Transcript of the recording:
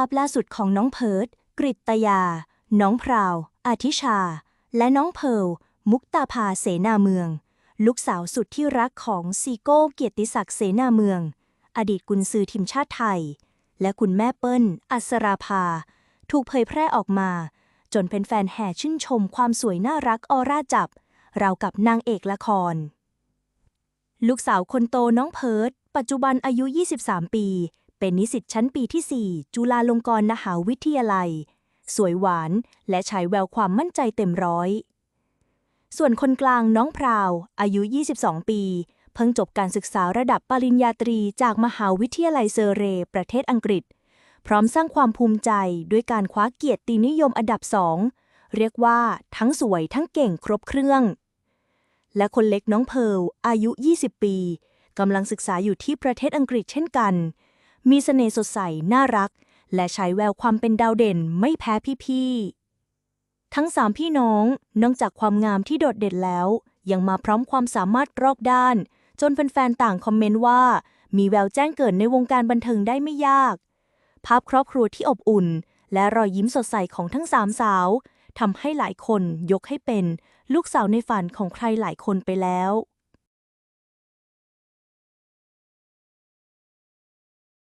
าพล่าสุดของน้องเพิร์ดกริตตยา น้องพราว อาทิชา และน้องเพิร์ลมุกตาภาเสนาเมือง ลูกสาวสุดที่รักของซีโก้เกียรติศักดิ์เสนาเมือง อดีตกุนซือทีมชาติไทย และคุณแม่เปิ้ล อัศราภา ถูกเผยแพร่ออกมา จนเป็นแฟนแห่ชื่นชมความสวยน่ารักออร่าจับราวกับนางเอกละคร ลูกสาวคนโตน้องเพิร์ดปัจจุบันอายุ 23 ปี เป็นนิสิตชั้นปีที่ 4 จุฬาลงกรณ์มหาวิทยาลัย สวยหวานและฉายแววความมั่นใจเต็มร้อย ส่วนคนกลางน้องพราว อายุ 22 ปี เพิ่งจบการศึกษาระดับปริญญาตรีจากมหาวิทยาลัยเซอร์เร ประเทศอังกฤษ พร้อมสร้างความภูมิใจด้วยการคว้าเกียรตินิยมอันดับสองเรียกว่าทั้งสวยทั้งเก่งครบเครื่อง และคนเล็กน้องเพลอายุ 20 ปีกำลังศึกษาอยู่ที่ประเทศอังกฤษเช่นกัน มีเสน่ห์สดใสน่ารัก และใช้แววความเป็นดาวเด่นไม่แพ้พี่ๆ ทั้งสามพี่น้องนอกจากความงามที่โดดเด่นแล้ว ยังมาพร้อมความสามารถรอบด้าน จนแฟนๆต่างคอมเมนต์ว่า มีแววแจ้งเกิดในวงการบันเทิงได้ไม่ยาก ภาพครอบครัวที่อบอุ่น และรอยยิ้มสดใสของทั้งสามสาวทำให้หลายคนยกให้เป็น ลูกสาวในฝันของใครหลายคนไปแล้ว